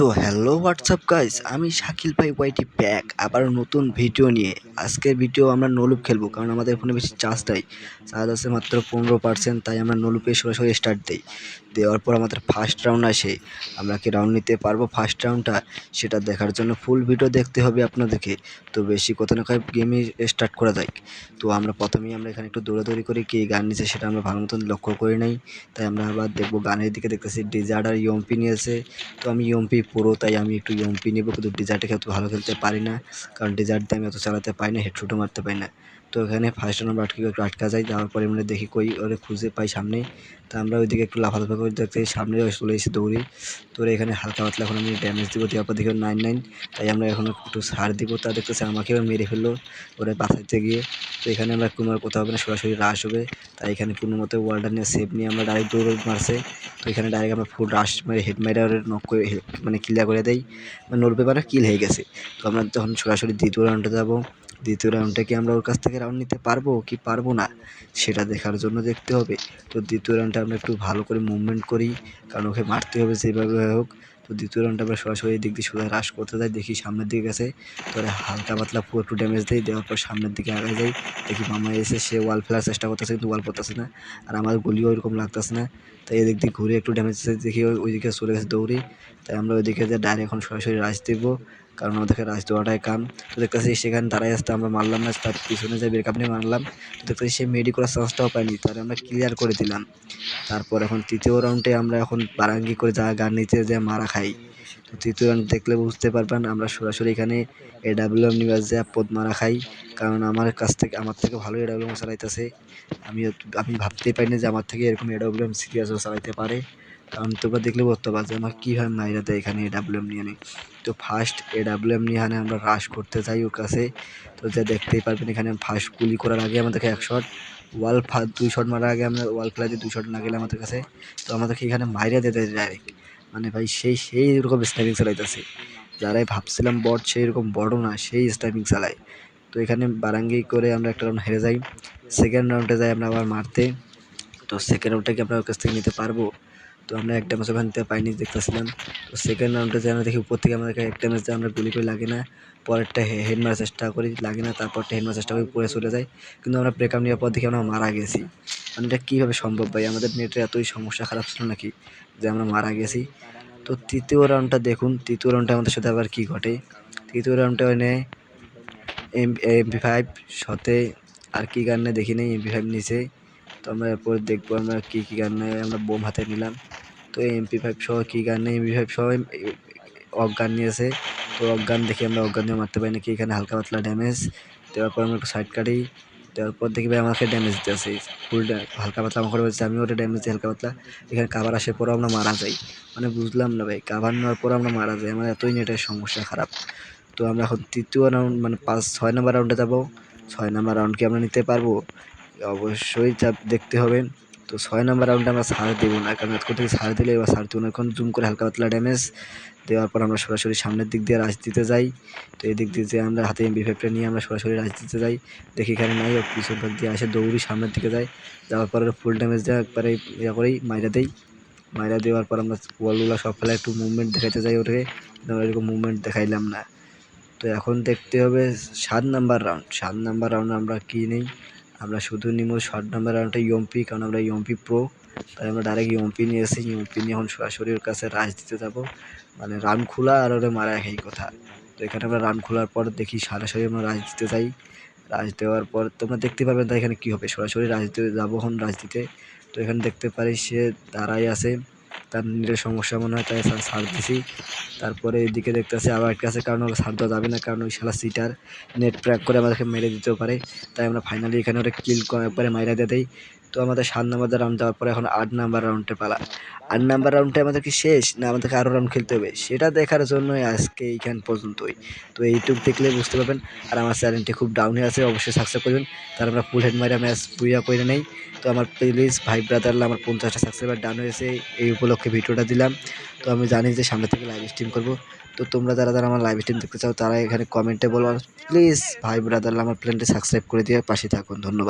তো hello WhatsApp guys আমি শাকিল ভাই ওয়াইটি ব্যাক আবার নতুন ভিডিও নিয়ে। আজকের ভিডিও আমরা নলুপ খেলব, কারণ আমাদের ফোনে বেশি চার্জ নাই। চার্জ আছে মাত্র পনেরো পার্সেন্ট তাই আমরা নলুপে সরাসরি স্টার্ট দিই। দেওয়ার পর আমাদের ফার্স্ট রাউন্ড আসে। আমরা কি রাউন্ড নিতে পারব ফার্স্ট রাউন্ডটা সেটা দেখার জন্য ফুল ভিডিও দেখতে হবে আপনাদেরকে। তো বেশি কথা না কয় গেমই স্টার্ট করা যায় তো আমরা প্রথমেই আমরা এখানে একটু দৌড়াদৌড়ি করি, কি গান নিচে সেটা আমরা ভালো মতন লক্ষ্য করি নাই। তাই আমরা আবার দেখব গানের দিকে দেখতেছি ডিজার্ট আর ইয়ম্পি নিয়েছে। তো আমি ইয়ম্পি পুরো, তাই আমি একটু ইয়ম্পি নেব, কিন্তু ডিজার্টে খেলতে ভালো খেলতে পারি না। কারণ ডিজার্ট দিয়ে আমি অত চালাতে পারি না হেডশুটও মারতে পারি না। তো এখানে ফার্স্ট নাম্বার আটকে একটু আটকা যায় যাওয়ার পরে মানে দেখি কই ওরে খুঁজে পাই সামনে তা আমরা ওইদিকে একটু লাফালাফা করে, দেখতে সামনে চলে এসে দৌড়ি। তোর এখানে হালকা পাতলা এখন আমি ড্যামেজ দিব, দেওয়ার পর দেখি নাইন নাইন তাই আমরা এখন একটু সার দিব, তা দেখতেছে আমাকেও মেরে ফেলল, ওরে বাঁচাইতে গিয়ে। তো এখানে আমরা কোনো কোথাও হবে না, সরাসরি রাশ হবে। তাই এখানে কোনো মতো ওয়ার্ল্ডার নিয়ে সেভ নিয়ে আমরা ডাইরেক্ট দৌড় মারছে। তো এখানে ডাইরেক্ট আমরা ফুল রাশ মেরে হেড মেরে নক করে মানে ক্লিয়ার করে দেই। মানে নোট পেপারে কিল হয়ে গেছে। তো আমরা তখন সরাসরি দ্বিতীয় রাউন্ডে যাব, দ্বিতীয় রাউন্ডে কি আমরা ওর কাছ থেকে রাউন্ড নিতে পারব কি পারব না? সেটা দেখার জন্য দেখতে হবে। তো দ্বিতীয় রাউন্ডে আমরা একটু ভালো করে মুভমেন্ট করি, কারণ ওকে মারতে হবে যেভাবে হোক। তো দ্বিতীয় রাউন্ডে আমরা সরাসরি দিক দিয়ে সোজা রাশ করতে যাই, দেখি সামনের দিকে গেছে। তো হালকা পাতলা পুরো একটু ড্যামেজ দেয় দেওয়ার পর সামনের দিকে আগে যাই। দেখি মামা এসে সে ওয়াল ফেলার চেষ্টা করতেছে, কিন্তু ওয়াল পড়তেছে না। আর আমার গুলিও ওইরকম লাগতেছে না। তাই এদিক দিয়ে ঘুরে একটু ড্যামেজ দেখি ওইদিকে চলে গেছে দৌড়ি। তাই আমরা ওইদিকে যে ডাইরেক্ট এখন সরাসরি রাশ দেবো, কারণ আমাদেরকে রাজ দেওয়াটাই কাম। তো দেখতেছি সেখানে দাঁড়াই আসতে আমরা মারলাম না, তার পিছনে যে ব্রেকআপ নিয়ে মারলাম, তো দেখতেছি সে মেডি করার চান্সটাও পাইনি, তাহলে আমরা ক্লিয়ার করে দিলাম। তারপর এখন তৃতীয় রাউন্ডে আমরা এখন বারাঙ্গি করে যা গান নিতে যে মারা খাই। তো তৃতীয় রাউন্ড দেখলে বুঝতে পারবেন, আমরা সরাসরি এখানে এ ডাব্লিউ এম নিবাস যে পদ মারা খাই। কারণ আমার কাছ থেকে, আমার থেকে ভালো এ ডাব্লিউ এম চালাইতেছে। আমি আমি ভাবতেই পারিনি যে আমার থেকে এরকম এ ডাব্লিউ এম সিরিয়াসও চালাইতে পারে। কারণ তোমরা দেখলে বুঝতে পারছ আমার কীভাবে মাইরা দেয় এখানে এ ডাব্লিউ এম নিয়ে তো ফার্স্ট এ ডাব্লিউ এম নিয়ে এখানে আমরা রাশ করতে যাই ওর কাছে। তো যা দেখতেই পারবেন এখানে ফার্স্ট গুলি করার আগে আমাদেরকে এক শট ওয়াল ফা দুই শট মারার আগে আমরা ওয়াল ফেলা দিয়ে দুই শট না গেলে আমাদের কাছে। তো আমাদেরকে এখানে মাইরা দিতে ডাইরেক্ট মানে ভাই সেই সেই রকম স্নাইপিং চালাইতেছে। যারাই ভাবছিলাম বট সেই রকম বড় না, সেই স্নাইপিং চালায়। তো এখানে বারাঙ্গি করে আমরা একটা রাউন্ড হেরে যাই। সেকেন্ড রাউন্ডে যাই আমরা আবার মারতে। তো সেকেন্ড রাউন্ডটা কি আমরা ওর কাছ থেকে নিতে পারব। তো আমরা একটা ম্যাচ ওখান থেকে পাইনি, দেখতেছিলাম। তো সেকেন্ড রাউন্ডে যে আমরা দেখি উপর থেকে আমাদেরকে একটা ম্যাচ আমরা গুলি করে লাগে না, পরেরটা হেড মারার চেষ্টা করি, লাগে না, তারপরটা হেড মারার চেষ্টা করি পরে চলে যায়। কিন্তু আমরা ব্রেকআপ নেওয়ার পর দেখি আমরা মারা গেছি। মানে এটা কীভাবে সম্ভব ভাই? আমাদের নেটের এতই সমস্যা খারাপ ছিল নাকি যে আমরা মারা গেছি? তো তৃতীয় রাউন্ডটা দেখুন, তৃতীয় রাউন্ডে আমাদের সাথে আবার কী ঘটে? তৃতীয় রাউন্ডে নেয় এম এমপি ফাইভ সাথে আর কী গান নেই দেখি নেই এমপি ফাইভ নিচে তো আমরা এরপর দেখব আমরা কী কী গান নেই আমরা বোম হাতে নিলাম। তো এমপি ফাইভ সহ কী গান নেই? এমপি ফাইভ সহ অজ্ঞান নিয়েছে তো অজ্ঞান দেখি আমরা অজ্ঞান দিয়ে মারতে পারি নাকি? এখানে হালকা পাতলা ড্যামেজ দেওয়ার পর আমরা একটু সাইড কাটি, দেওয়ার পর দেখি ভাই আমাকে ড্যামেজ দিতে আসে ফুল হালকা পাতলা আমার বলছে আমি ওটা ড্যামেজ দিই হালকা পাতলা। এখানে কাভার আসার পরও আমরা মারা যাই। মানে বুঝলাম না ভাই কাভার নেওয়ার পর আমরা মারা যাই, আমার এতই নেটের সমস্যা খারাপ। তো আমরা এখন তৃতীয় রাউন্ড মানে পাঁচ, ছয় নম্বর রাউন্ডে যাব। ছয় নম্বর রাউন্ড কি আমরা নিতে পারব? অবশ্যই দেখতে হবে। তো ছয় নম্বর রাউন্ডে আমরা সার দেবো না, কারণ এত থেকে সার দিলে এবার সার দেবো না। এখন জুম করে হালকা পাতলা ড্যামেজ দেওয়ার পর আমরা সরাসরি সামনের দিক দিয়ে রাজ দিতে যাই। তো এই দিক দিয়ে আমরা হাতে এমবি ফাইভটা নিয়ে আমরা সরাসরি রাজ দিতে যাই। দেখি এখানে নাই পিছন দিক দিয়ে আসে, দৌড়ি সামনের দিকে যাই যাওয়ার পরে ফুল ড্যামেজ দেওয়া একবারে ইয়ে করেই মাইরা দেই। মাইরা দেওয়ার পর আমরা ওয়ালগুলো সব ফেলে একটু মুভমেন্ট দেখাইতে যাই ওটাকে আমরা এরকম মুভমেন্ট দেখাইলাম না। তো এখন দেখতে হবে সাত নাম্বার রাউন্ড সাত নাম্বার রাউন্ড আমরা কী নেই? আমরা শুধু নিব ষাট নাম্বার রাউন্ডটা ইয়ম্পি কারণ আমরা ইয়ম্পি প্রো। তাই আমরা ডাইরেক্ট ইয়ম্পি নিয়ে এসেছি। ইয়ম্পি নিয়ে এখন সরাসরি ওর কাছে রাজ দিতে যাব। মানে রান খোলা আর ওরে মারা একই কথা। তো এখানে আমরা রান খোলার পর দেখি সরাসরি আমরা রাজ দিতে যাই। রাজ দেওয়ার পর তোমরা দেখতে পারবেন তাই এখানে কী হবে। সরাসরি রাজ দিতে যাব এখন রাজ দিতে। তো এখানে দেখতে পারি সে দাঁড়াই আছে। তার নিজের সমস্যা মনে হয়, তাই সার দিছি। তারপরে এদিকে দেখতেছি আবার আছে, কারণ ওরা সার দেওয়া যাবে না, কারণ ওই শালা সিটার নেট প্র্যাক করে আমাদেরকে মেরে দিতেও পারে। তাই আমরা ফাইনালি এখানে ওটা কিল একবারে মাইরা দিয়ে দেই। তো আমাদের সাত নাম্বার রাউন্ড দেওয়ার পরে এখন আট নাম্বার রাউন্ডে পালা। আট নাম্বার রাউন্ডে আমাদের কি শেষ? না, আমাদেরকে আরও রাউন্ড খেলতে হবে। সেটা দেখার জন্যই আজকে এইখান পর্যন্তই। তো এইটুক দেখলে বুঝতে পারবেন। আর আমার চ্যানেলটি খুব ডাউনে আছে, অবশ্যই সাবস্ক্রাইব করবেন। তার আমরা ফুল হেড মারা ম্যাচ বুইয়া করে নেই। তো আমার প্লিজ ভাই ব্রাদারলা আমার পঞ্চাশটা সাবস্ক্রাইবার ডাউন হয়েছে। এই উপলক্ষে ভিডিওটা দিলাম। তো আমি জানি যে সামনে থেকে লাইভ স্ট্রিম করব। তো তোমরা যারা যারা আমার লাইভ স্ট্রিম দেখতে চাও, তারা এখানে কমেন্টে বলো। প্লিজ ভাই ব্রাদারলা আমার প্ল্যানটি সাবস্ক্রাইব করে দিয়ে পাশে থাকুন। ধন্যবাদ।